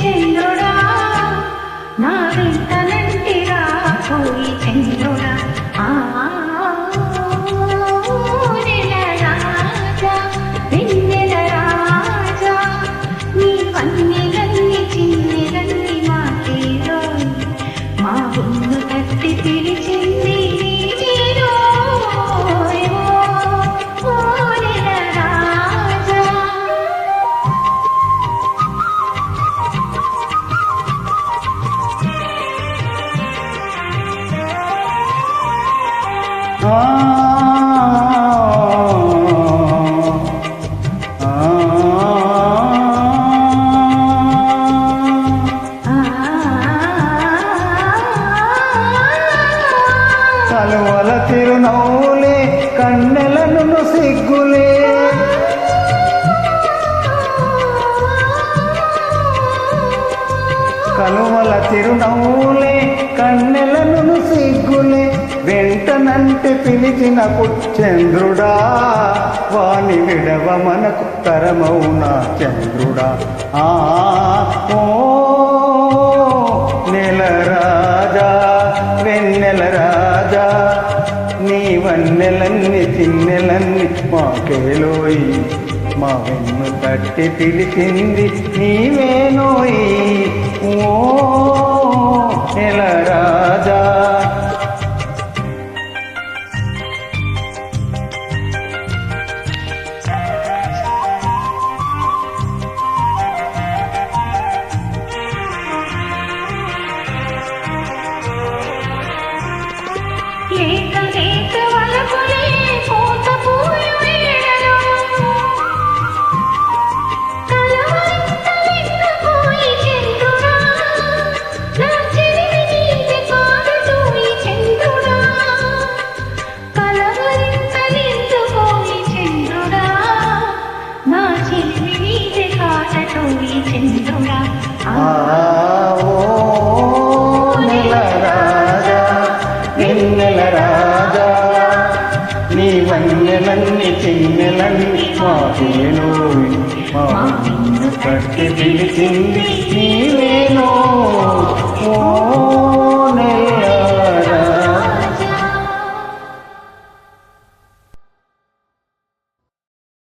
చంద్రుడా నా వెంటనంటిరా పోయి చంద్రుడా కలువల తిరునవ్వులే కన్నెలను సిగ్గులే. కలువల తిరునవులే కన్నెలను సిగ్గులే వెంటనంటే పిలిచిన చంద్రుడా వాణి విడవ మనకు తరమౌనా చంద్రుడా. ఆ ఓ నెల రాజా వెన్నెల రాజా నీ వన్నెలన్ని తిన్నెలన్ని మాకేలోయి మా వెన్ను తట్టి పిలిచింది నీవేనోయి ఓ వెన్నెల రాజా నీ వన్నెలన్ని చిన్నెలన్ని మా వెన్ను తట్టి పిలిచింది.